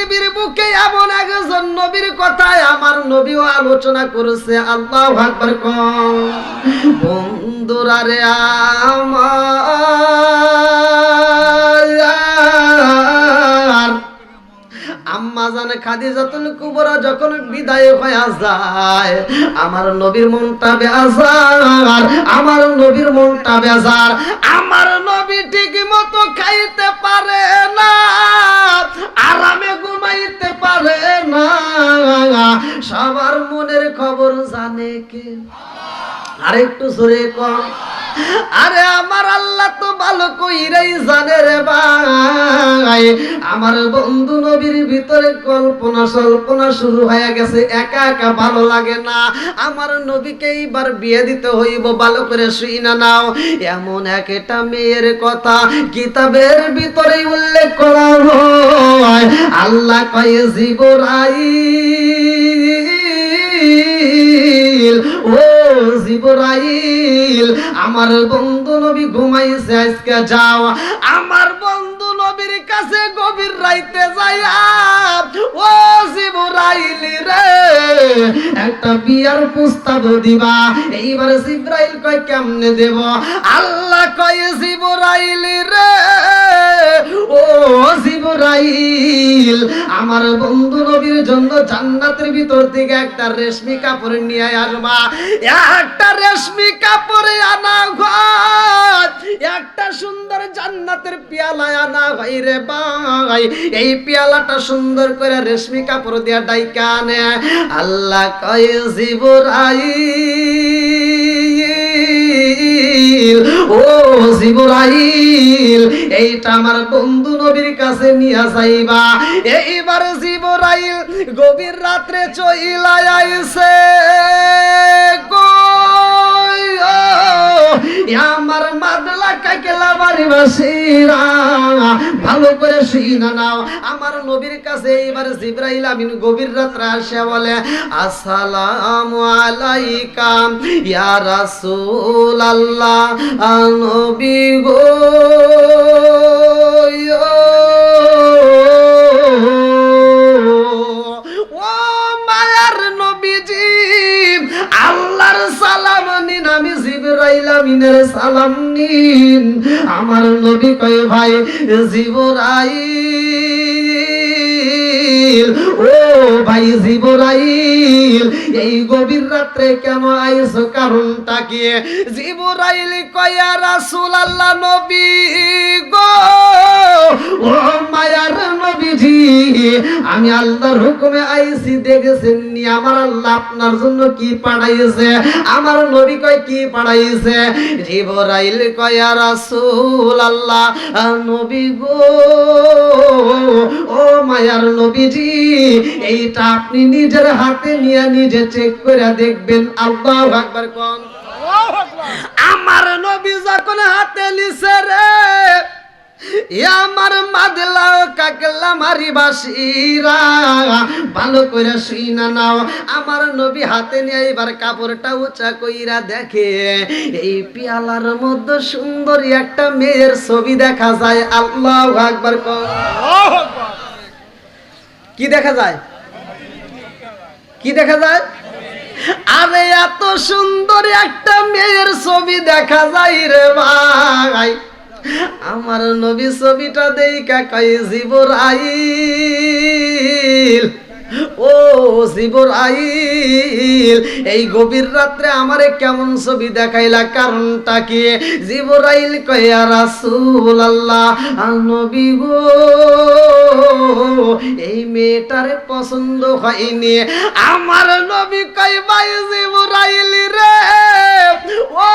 পৃথিবীর বুকে এমন একজন নবীর কথায় আমার নবীও আলোচনা করেছে। আল্লাহ বন্ধুরা রে আমার। জানে খাদিজাতুল কুবরা যখন বিদায় হয়ে যায়, আমার নবীর মনটা বেজার, আমার নবীর মনটা বেজার। আমার নবী ঠিক মতো খাইতে পারে না, আরামে ঘুমাইতে পারে না। সবার মনের খবর জানে কে? আরেকটু জোরে কম আরে আমার আল্লাহ তো ভালো কইরাই জানে রে ভাই। আমার বন্ধু নবীর ভিতরে কল্পনা সল্পনা শুরু হয়ে গেছে, একা একা ভালো লাগে না। আমার নবীকে এইবার বিয়ে দিতে হইব, ভালো করে শুই না নাও। এমন একটা মেয়ের কথা কিতাবের ভিতরে উল্লেখ করা হয়। আল্লাহ কয়ে জীবরাই ও আমার বন্ধু নবী ঘুমাইছে আজকে, যাও। আমার বন্ধু নবীর কাছে গভীর রাইতে যাইয়া ও জিবরাইল রে, একটা বিয়ার প্রস্তাব দিবা। এইবার জিবরাইল কয়, কেমনে দেব? আল্লাহ কয়, জিবরাইল রে, ও জিবরাইল, আমার বন্ধু নবীর জন্য জান্নাতের ভিতর থেকে একটা রেশমি কাপড় নিয়ে আসবা। একটা রেশমি কাপড়ে আনা ঘর, একটা সুন্দর জান্নাতের পেয়ালা আনা ভাই রে ভাই এই পেয়ালাটা সুন্দর করে রেশমি কাপড় দিয়া ডাইকা আনে আল্লাহ কয় জিবরাইল, ও জিবরাইল, এইটা আমার বন্ধু নবীর কাছে নিয়ে যাইবা। এইবার জিবরাইল গভীর রাত্রে চইলা আইছে। ভালো করে শুইনা নাও। আমার নবীর কাছে এইবার জিব্রাইল আমিন গভীর রাত্রে আসে বলে, আসসালামু আলাইকা, ইয়া রাসূল আল্লাহ নবী গো। ও মায়ার নবীজি আল্লাহর সালাম নিন, আমি জিবরাইল আমিনের সালাম নিন। আমার নবী কয়, ভাই, জিবরাইল, ও ভাই জিবরাইল এই গভীর রাত্রে কেন আইছো কারণটা কি? জিবরাইল কয়া রাসূল আল্লাহ নবী গো, ও মায়ার নবীজি, আমি আল্লাহর হুকুমে আইছি দেখেছেন নি আমার আল্লাহ আপনার জন্য কি পাঠাইছে? আমার নবী কয়, কি পাঠাইছে? জিবরাইল কয়া রাসূল আল্লাহ নবী গো, ও মায়ার নবীজি, এইটা আপনি নিজের হাতে নিয়ে নিজে চেক করে দেখবেন আল্লাহু আকবার কোন? আমার নবী যখন হাতে লিছে রে আমার মাদলা কাকলা মারি বাসিরা ভালো করে শুই না নাও। আমার নবী হাতে নিয়ে এবার কাপড়টা উঁচা কইরা দেখে এই পিয়ালার মধ্যে সুন্দরী একটা মেয়ের ছবি দেখা যায় আল্লাহ আকবার। কি দেখা যায়? কি দেখা যায়? আরে এত সুন্দর একটা মেয়ের ছবি দেখা যায় রে ভাই। আমার নবী ছবিটা দেই কাকাই জিবরাইল। ও জিবরাইল এই গভীর রাত্রে আমারে কেমন ছবি দেখাইলা, কারণটা কি? জিবরাইল কয়া রাসূল আল্লাহ নবী গো, এই মেয়েটারে পছন্দ হয়নি। আমার নবী কয়, ভাই জিবরাইল রে, ও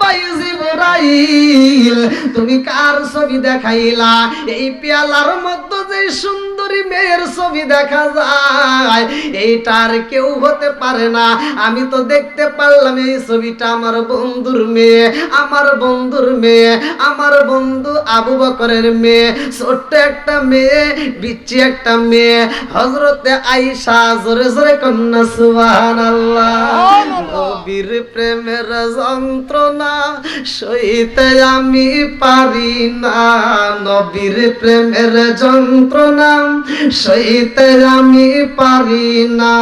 ভাই জিবরাইল, তুমি কার ছবি দেখাইলা? এই পেয়ালার মধ্যে যে সুন্দরী মেয়ের ছবি দেখা যায় এইটা কেউ হতে পারে না। আমি তো দেখতে পারলাম এই ছবিটা আমার বন্ধুর মেয়ে, আমার বন্ধুর মেয়ে, আমার বন্ধু আবু বকরের মেয়ে, ছোট্ট একটা মেয়ে, বিচ্ছি একটা মেয়ে হজরতে আইসা জোরে জোরে কন্যা সুবাহ আল্লাহ নবীর প্রেমের যন্ত্রণা সইতে আমি পারি না। নবীর প্রেমের যন্ত্রণা সইতে আমি পারি না।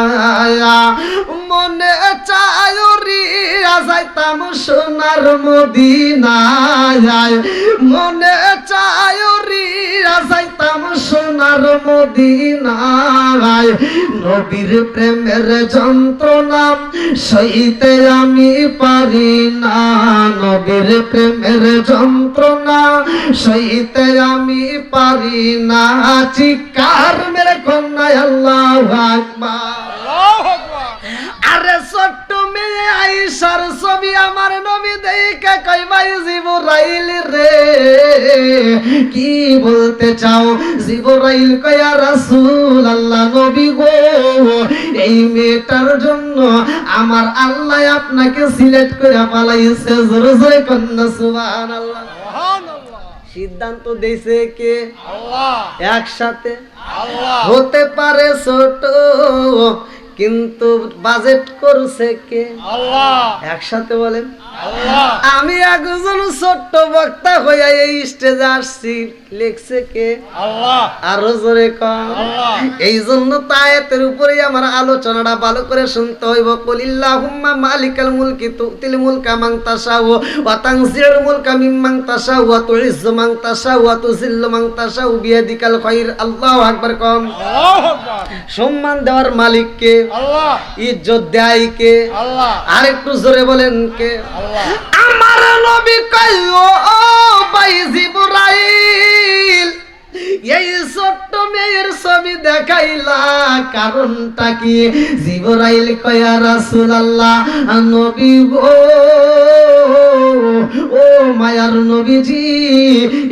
মনে চায়রি যাইতাম সোনার মদিনায়। মনে চায়রি যাইতাম সোনার মদিনায়। নবীর প্রেমের যন্ত্রণা সইতে আমি পারি না। নবীর প্রেমের যন্ত্রণা সইতে আমি পারি না। চিকার মেরে কি বলতে চাও? জিবরাইল কয়া রাসূল আল্লাহ নবী গো এই মেয়েটার জন্য আমার আল্লাহ আপনাকে সিলেক্ট করে পালাইছে। জোরে জোরে কন্যা সুবহানাল্লাহ। সিদ্ধান্ত দিয়েছে কে? একসাথে? হতে পারে ছোট কিন্তু বাজেট করছে কে? একসাথে বলেন। আমি একজন ছোট্ট বক্তা হইয়া এই স্টেজে আসছি। লেখছে কে? আরও জোরে কম এই জন্য তায়াতের উপরে আমার আলোচনাটা ভালো করে শুনতে হইব। কলিল্লাহুম্মা মালিকাল মুলকি তুতিল মুলকা মান তাশাউ ওয়া তানজিউল মুলকা মিম্মান তাশাউ ওয়া তুইজ্জু মান তাশাউ ওয়া তুযিল্লু মান তাশাউ বিয়াদিকাল খাইর। আল্লাহু আকবার কম সম্মান দেওয়ার মালিক কে ইজ্জত দেয় কে আর একটু জোরে বলেন কে? আমার নবী কইও, ও ভাই জিবরাইল, এই ছোট্ট মেয়ের ছবি দেখাইলা কারণটা কি? জিবরাইল কয়া রাসুল আল্লাহ নবী গো, ও মায়ার নবীজি,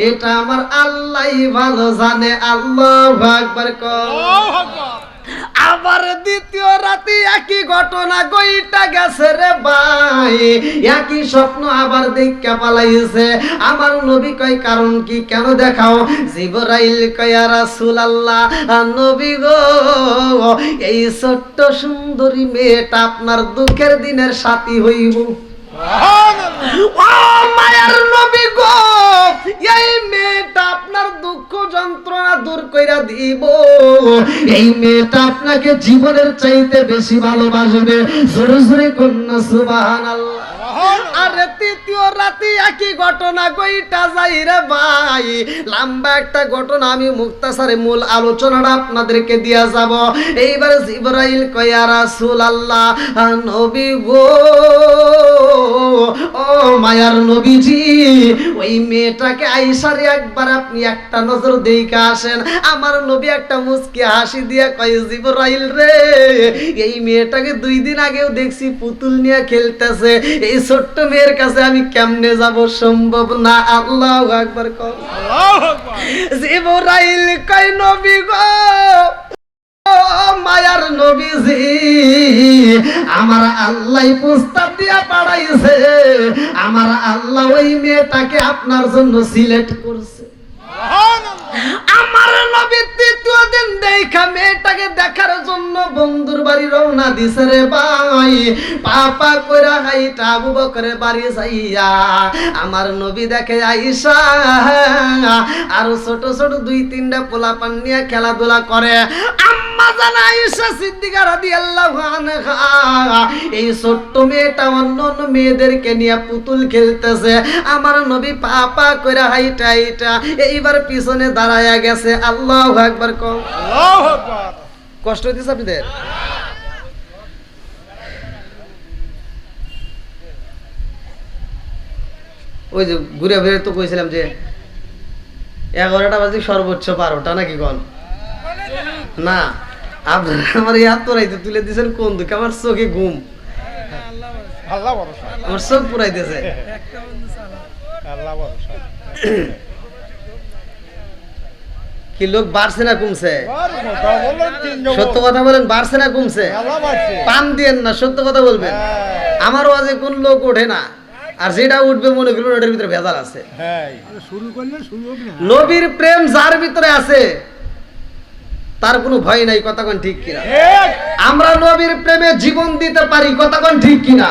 এটা আমার আল্লাহ ভালো জানে, আল্লাহ আকবার কর। আবার দ্বিতীয় রাতে একই ঘটনা গইটা গেছে রে ভাই। একই স্বপ্ন আবার দেখা পালাইছে। আমার নবী কয়, কারণ কি কেন দেখাও? জিবরাইল কয়া রাসুল আল্লাহ নবী গো, এই ছোট্ট সুন্দরী মেয়েটা আপনার দুঃখের দিনের সাথী হইব। এই মেয়েটা আপনার দুঃখ যন্ত্রণা দূর দিব। এই মেয়েটা আপনাকে জীবনের চাইতে বেশি ভালোবাসবে। জোরে জোরে কন্যা, সুবহানাল্লাহ। আরে তৃতীয় রাতে একই ঘটনা কইটা যাই রে ভাই। লম্বা একটা ঘটনা আমি মুক্তাসারে মূল আলোচনাটা আপনাদেরকে দিয়া যাব। জিবরাইল কয়া রাসূল আল্লাহ নবী গো। ও মায়ার নবীজি, ওই মেয়েটাকে আইসারে একবার আপনি একটা নজর দেইকা আসেন। আমার নবী একটা মুচকি হাসি দিয়া কয়, জিবরাইল রে, এই মেয়েটাকে দুই দিন আগেও দেখছি পুতুল নিয়ে খেলতেছে। এই ছোট্ট মেয়ের কাছে আমি কেমনে যাব সম্ভব? না আল্লাহ একবার জিবরাইল কয় নবী গো মায়ার নবীজি আমার আল্লাহ প্রস্তাব দিয়া পাঠাইছে আমার আল্লাহ ওই মেয়েটাকে আপনার জন্য সিলেক্ট করছে। আমার নবী তৃতীয় দিন দেখা মেয়েটাকে দেখার জন্য বন্ধুর বাড়ি রওনা দিছে রে ভাই। পাপা কইরা হাইটা আবু বকরে বাড়ি যাইয়া। আমার নবী দেখে আইসা। আর ছোট ছোট দুই, তিনটা পোলা পান নিয়ে খেলাধুলা করে। আম্মা জানা আইসা সিদ্দিকা রাদিয়াল্লাহু আনহা। এই ছোট্ট মেয়েটা অন্য অন্য মেয়েদেরকে নিয়ে পুতুল খেলতেছে। আমার নবী পাপা কইরা হাইটা হাইটা। এইবার পিছনে দাঁড়ায়া গেছে। আল্লাহু আকবার কম কষ্ট হইতেছে আপনাদের? ওই যে ঘুরে ফিরে তো কইছিলাম যে এগারোটা বাজে সর্বোচ্চ বারোটা নাকি কন? না আপনারা আমার ইয়াদ পড়াইতে তুলে দিয়েছেন কোন দুঃখ? আমার চোখে ঘুম। আমার চোখ পুরাইতেছে। আল্লাহ কি লোক বাড়ছে না কমছে? সত্য কথা বলেন বাড়ছে না কমছে? পান দিয়েন না সত্য কথা বলবেন। হ্যাঁ। আমার ওয়াজে কোন লোক ওঠে না আর যেটা উঠবে মনে করুন ওটার ভিতরে ভেজাল আছে। হ্যাঁ। শুরু করলে শুরু হোক না। নবীর প্রেম যার ভিতরে আছে তার কোনো ভয় নাই কথা কতক্ষণ ঠিক কিনা? আমরা নবীর প্রেমে জীবন দিতে পারি কথা কতক্ষণ ঠিক কিনা?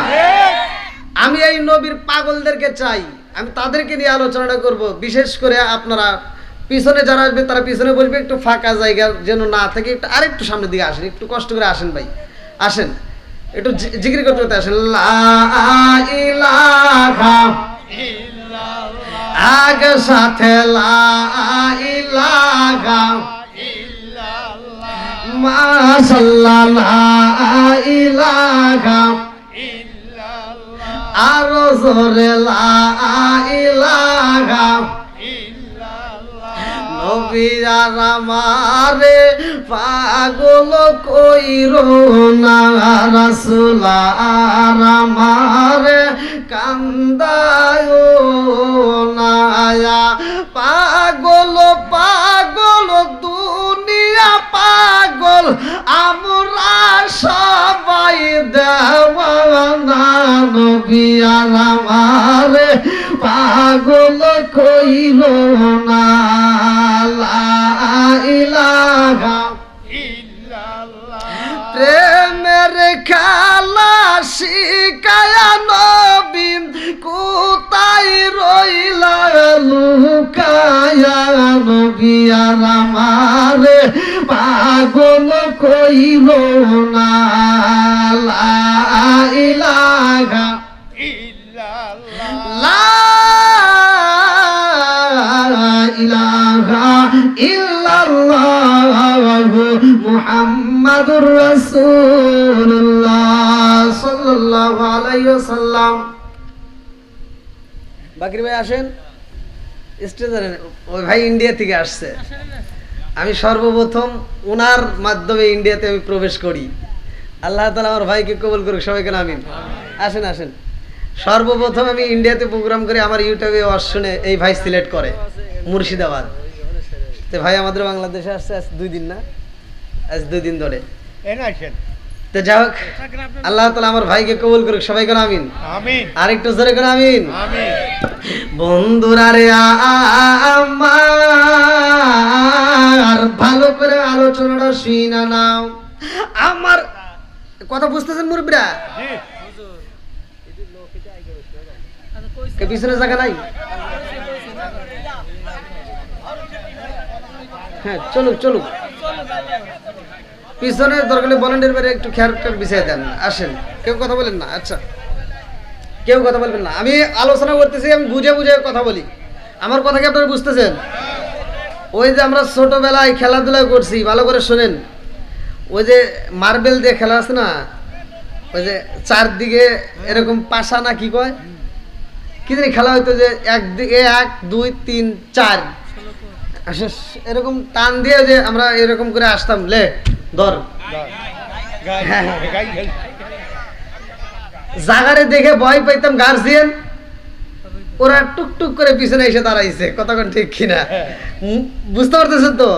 আমি এই নবীর পাগলদেরকে চাই আমি তাদেরকে নিয়ে আলোচনাটা করব বিশেষ করে আপনারা পিছনে যারা আসবে, তারা পিছনে বসবে একটু ফাঁকা জায়গা যেন না থাকে। একটু আরেকটু সামনের দিকে আসেন, একটু কষ্ট করে আসেন ভাই। আসেন। একটু জি- করতে করতে আসেন। আগ সাথে আরও জোরে লা নবীর আমারে পাগল কইরো না রাসূল আর আমারে কান্দায় না পাগল পাগল দুনিয়া পাগল, আমরা সবাই দেওয়ানা পাগল কইল না ইলাহা প্রেমের খেলা শিকায়া নবীন কোথায় রইলা, লুকায়া নবী আর আমারে। পাগল কইল না লা ইলাহা লা ইলাহা ইল্লাল্লাহু মুহাম্মাদুর রাসূলুল্লাহ সাল্লাল্লাহু আলাইহি ওয়াসাল্লাম। বাকির ভাই আসেন। স্টেজে ওই ভাই ইন্ডিয়া থেকে আসছে। আমি সর্বপ্রথম ওনার মাধ্যমে ইন্ডিয়াতে আমি প্রবেশ করি। আল্লাহ তালা আমার ভাইকে কবল করুক, সবাইকে নামিন আসেন আসেন। সর্বপ্রথম আমি ইন্ডিয়াতে প্রোগ্রাম করে আমার ইউটিউবে ওয়াজ শুনে এই ভাই সিলেক্ট করে, মুর্শিদাবাদ। তো ভাই আমাদের বাংলাদেশে আসছে আজ দুই দিন না? আজ দুই দিন ধরে। তো যাই হোক আল্লাহ তালা আমার ভাইকে কবুল করুক সবাইকে আমিন। আমিন। আর একটু জোরে করে আমিন। বন্ধুরা রে আমার ভালো করে আলোচনাটা শুনা নাও। আমার কথা বুঝতেছেন মুরব্বীরা? কে পিছনে জায়গা নাই? হ্যাঁ চলুক চলুক। পিছনে দরকার ভলেন্টিয়ার বাইরে একটু খেয়াল বিছিয়ে দেন, আসেন। কেউ কথা বলেন না আচ্ছা। কেউ কথা বলবেন না। আমি আলোচনা করতেছি, আমি বুঝে বুঝে কথা বলি। আমার কথা কি আপনারা বুঝতেছেন? ওই যে আমরা ছোটবেলায় খেলাধুলা করছি, ভালো করে শোনেন। ওই যে মার্বেল দিয়ে খেলা আছে না, ওই যে চারদিকে এরকম পাশা না কি কয়? কি জানি খেলা হইতো যে একদিকে এক, দুই, তিন, চার। এরকম টান দিয়ে যে আমরা এরকম করে আসতাম, লে। জাগারে দেখে ভয় পাইতাম গার্জিয়ান ওরা টুকটুক করে পিছনে এসে দাঁড়াইছে কতক্ষণ ঠিক কিনা। বুঝতে পারতেছেন তো?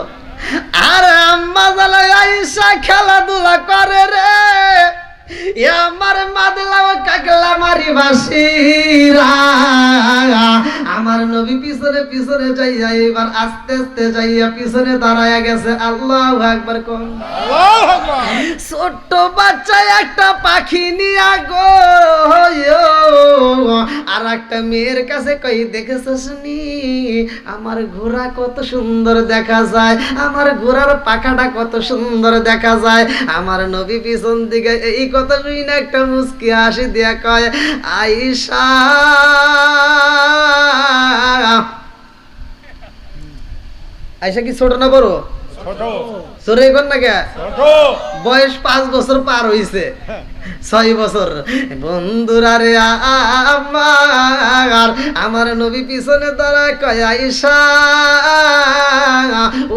আর আম্মা জালায় আইসা খেলাধুলা করে রে। আমার কাকলা মারি বাসিরা। আমার নবী পিছনে পিছনে যাইয়া এবার আস্তে আস্তে যাইয়া পিছনে দাঁড়ায়া গেছে। আল্লাহ একবার কোন। ছোট্ট বাচ্চা একটা পাখি নিয়া গো। আর একটা মেয়ের কাছে কই দেখেছিস নি? আমার ঘোড়া কত সুন্দর দেখা যায়। আমার ঘোড়ার পাখাটা কত সুন্দর দেখা যায়। আমার নবী পিছন দিকে এই কথা শুই না একটা মুস্কি হাসি দিয়া কয় আইসা আইসা কি ছোট না বড়? ছোট। চোরে না কে? বয়স পাঁচ বছর পার হইছে। ছয় বছর। বন্ধুরা রে আমার আমার নবী পিছনে দাঁড়া কয় আইসা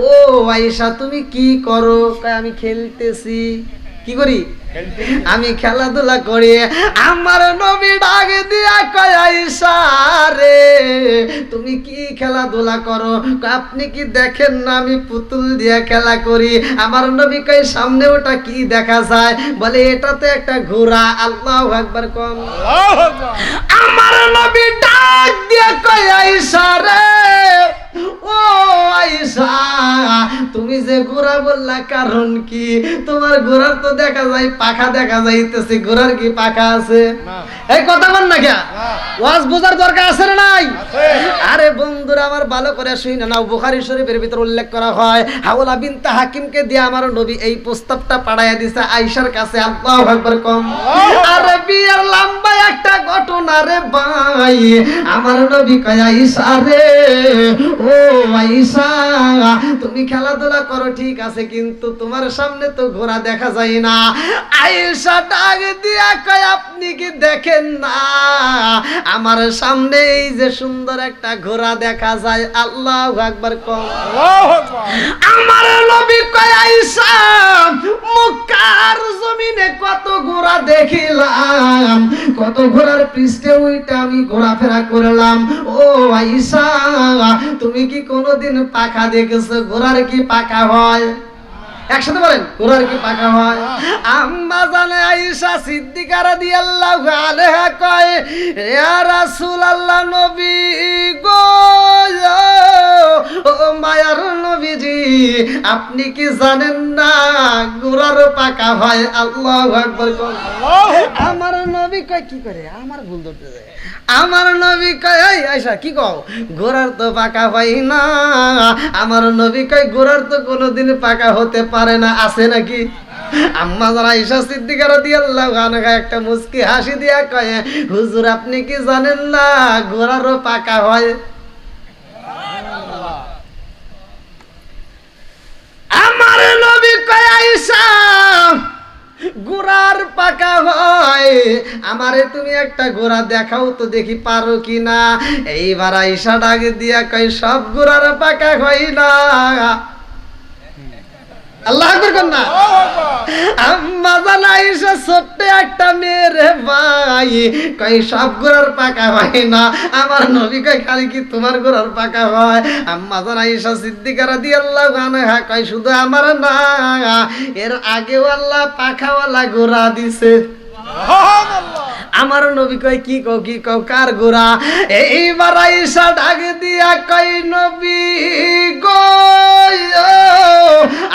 ও আইসা তুমি কি করো? আমি খেলতেছি। কি করি? আমি খেলাধুলা করি আমার নবী ডাক দিয়া কয় আইসা রে তুমি কি খেলাধুলা করো? আপনি কি দেখেন না আমি পুতুল দিয়া খেলা করি? আমার নবী কয় সামনে ওটা কি দেখা যায়? বলে এটা তো একটা ঘোড়া আল্লাহ একবার কম। আমার নবী ডাক দিয়ে রে ও আইসা তুমি যে ঘোড়া বললা কারণ কি? তোমার ঘোড়ার তো দেখা যায় পাখা দেখা যাইতেছে ঘোড়ার কি পাখা আছে? এই কথা বল না কে? ওয়াজ বোঝার দরকার আছে না নাই? আরে বন্ধুরা আমার ভালো করে শুই না নাও বুখারী শরীফের ভিতর উল্লেখ করা হয় হাওলা বিনতে হাকিমকে দিয়ে আমার নবী এই প্রস্তাবটা পাঠাইয়া দিছে আয়েশার কাছে আল্লাহু আকবার কম। আরে বিয়ের লম্বা একটা ঘটনা রে ভাই আমার নবী কয় আয়েশা রে ও আয়েশা তুমি খেলাধুলা করো ঠিক আছে কিন্তু তোমার সামনে তো ঘোড়া দেখা যায় না। আয়েশা ডাক দিয়া কয় আপনি কি দেখেন না? আমার সামনে এই যে সুন্দর একটা ঘোড়া দেখা যায় আল্লাহ আকবার কম। আমার নবী কয় আইসা মক্কার জমিনে কত ঘোড়া দেখিলাম কত ঘোড়ার পৃষ্ঠে ওইটা আমি ঘোরাফেরা করলাম। ও আইসা তুমি কি কোনোদিন পাখা দেখেছ? ঘোড়ার কি পাখা হয়? একসাথে বলেন ঘোড়ার কি পাখা হয়? আম্মা জানে আয়েশা সিদ্দিকা রাদিয়াল্লাহু আনহা কয় ইয়া রাসূলুল্লাহ নবী গো ও মায়ার নবীজি আপনি কি জানেন না ঘোড়ারও পাকা হয়? আল্লাহু আকবার কোন আল্লাহু আমার নবী কয় কি করে? আমার ভুল ধরতে যায় আমার নবী কয়, এই আয়সা কি কও? ঘোড়ার তো পাকা হয় না। আমার নবী কয় ঘোড়ার তো কোনোদিন পাকা হতে পারে না, আছে নাকি? আম্মা যারা ঈশা সিদ্দিকা রাদিয়াল্লাহু আনহা একটা মুস্কি হাসি দিয়া কয়, হুজুর, আপনি কি জানেন না ঘোড়ারও পাকা হয়? আমার নবী কয় হয় আমারে তুমি একটা ঘোড়া দেখাও তো দেখি পারো কি না এইবার আইসা ডাক দিয়া কই সব ঘোড়ার পাকা হয় না। আল্লাহ আমার নবী তোমার কই শুধু আমার না। এর আগেও আল্লাহ পাখাওয়ালা গোড়া দিছে। আমার নবী কয়, কি কও কি কও, কার গোরা? এইবার আইসা ডাক দিয়া কই নবী গো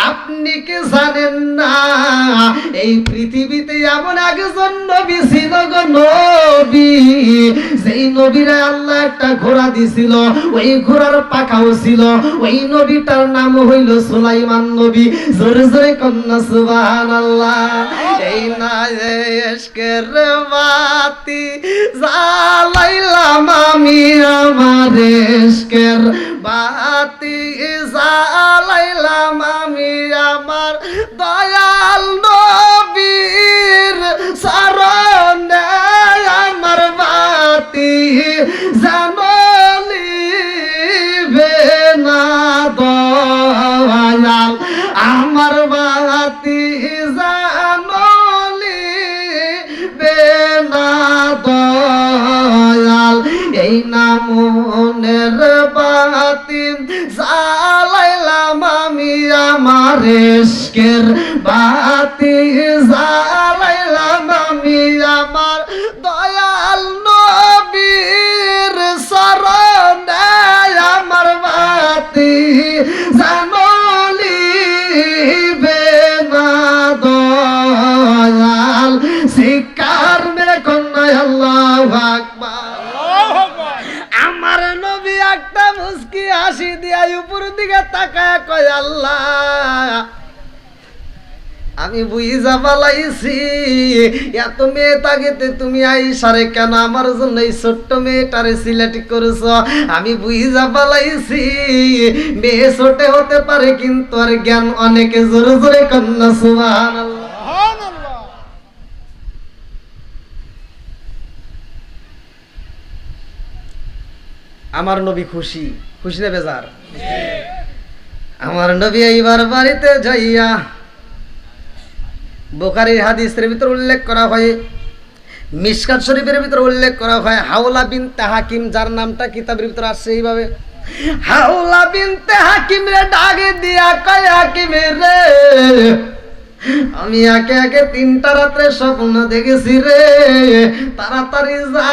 আপনি কি জানেন না? এই পৃথিবীতে এমন একজন নবী ছিল গো নবী সেই নবীরা আল্লাহ একটা ঘোড়া দিছিল, ওই ঘোড়ার পাখাও ছিল, ওই নবীটার নাম হইল সুলাইমান নবী। জোরে জোরে কন্যা, সুবহানাল্লাহ। এই না বাতি জ্বালাইলাম আমি আমার এসকের বাতি। জ্বালাইলাম আমি আমার দয়াল নবীর আমার বাতি জানলি না আমার বাতি জানলি বেনা দয়াল। এই নামনের বাতি জ্বালাইলাম আমি আমার এসকের বাতি জ্বালাইলাম দিকে তাকায় কয়, আল্লাহ, আমি বুঝা পালাইছি এত মেয়ে তাগেতে তুমি আইসারে কেন? আমার জন্য এই ছোট্ট মেয়েটারে সিলেক্ট করেছ। আমি বুঝা পালাইছি মেয়ে ছোটে হতে পারে কিন্তু আর জ্ঞান অনেকে জোরে জোরে কন্যা সুবাহ আমার নবী খুশি। খুশি না বেজার? আমার নবী এইবার বাড়িতে যাইয়া বোকারি হাদিসের ভিতর উল্লেখ করা হয় মিসকাত শরীফের ভিতরে উল্লেখ করা হয়, হাওলা বিন তাহাকিম যার নামটা কিতাবের ভিতর আসছে এইভাবে, হাওলা বিন তাহাকিম রে, ডাকে দিয়া কয়, হাকিম রে। আমি একে একে তিনটা রাত্রে স্বপ্ন দেখেছি রে। তাড়াতাড়ি যা।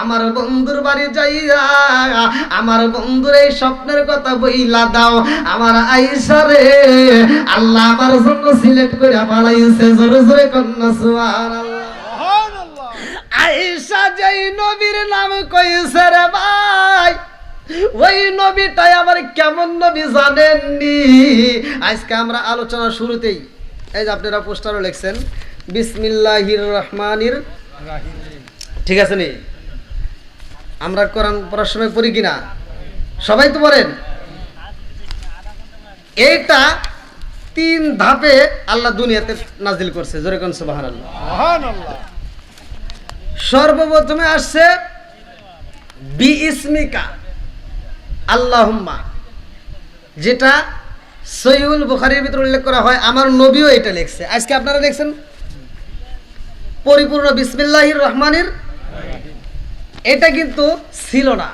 আমার বন্ধুর বাড়ি যাইয়া আমার বন্ধুর এই স্বপ্নের কথা বইলা দাও। আমার আইসা রে আল্লাহ আমার জন্য সিলেক্ট করে পালাইছে জোরে জোরে কন্যা সুবহানাল্লাহ। আয়েশা যেই নবীর নাম কইছে রে ভাই ওই নবীটাই আমার কেমন নবী জানেননি? আজকে আমরা আলোচনা শুরুতেই এই যে আপনারা পোস্টারও লিখছেন বিসমিল্লাহির রহমানির ঠিক আছে নি? আমরা কোরআন পড়ার সময় পড়ি কিনা? সবাই তো পড়েন? এইটা তিন ধাপে আল্লাহ দুনিয়াতে নাজিল করছে জোরে কোন সর্বপ্রথমে আসছে বি ইসমিকা আল্লাহুম্মা। যেটা সৈউল বুখারির ভিতরে উল্লেখ করা হয় আমার নবীও এটা লিখছে। আজকে আপনারা দেখছেন? পরিপূর্ণ বিসমিল্লাহির রহমানের। এটা কিন্তু ছিল না।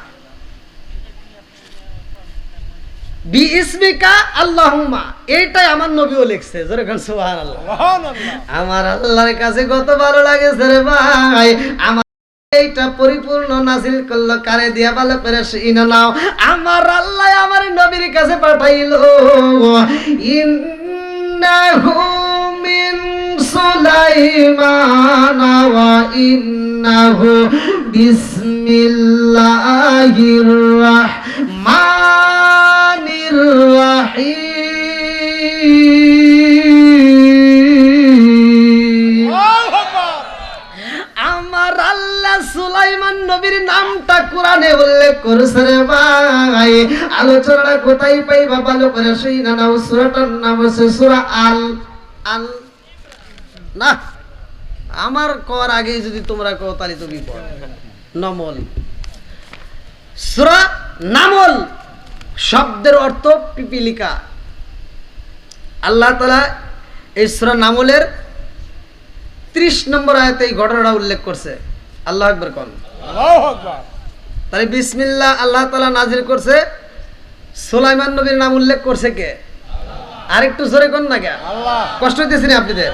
এইটাই আমার নবীও লিখছে। জোরে খান সুবহানাল্লাহ। সুবহানাল্লাহ। আমার আল্লাহর কাছে কত ভালো লাগেছে রে ভাই। আমার এইটা পরিপূর্ণ নাজিল করল, কারে দিয়া ভালো করে শুনে নাও। আমার আল্লাহ আমার নবীর কাছে পাঠাইলো, ইন্নাহু মিন সুলাইমান ওয়া ইন্নাহু বিসমিল্লাহির রাহমানির রাহিম। সুলাইমান নবীর নামটা কোরআনে উল্লেখ করেছে রে ভাই। কোথায় পাইবা ভালো করে না নাও, সূরাটার নাম হচ্ছে সূরা আল। আল? না, আমার কর আগে যদি তোমরা কও, তাহলে নমল। সূরা নামল, শব্দের অর্থ পিপিলিকা। আল্লাহ তাআলা এই সুরা নামলের ত্রিশ নম্বর আয়াতে এই ঘটনাটা উল্লেখ করছে। আল্লাহ আকবর কন। তাহলে বিসমিল্লাহ আল্লাহ তালা নাজির করছে। সোলাইমান নবীর নাম উল্লেখ করছে কে? আরেকটু জোরে কন না কে? কষ্ট হইতেছি না আপনাদের।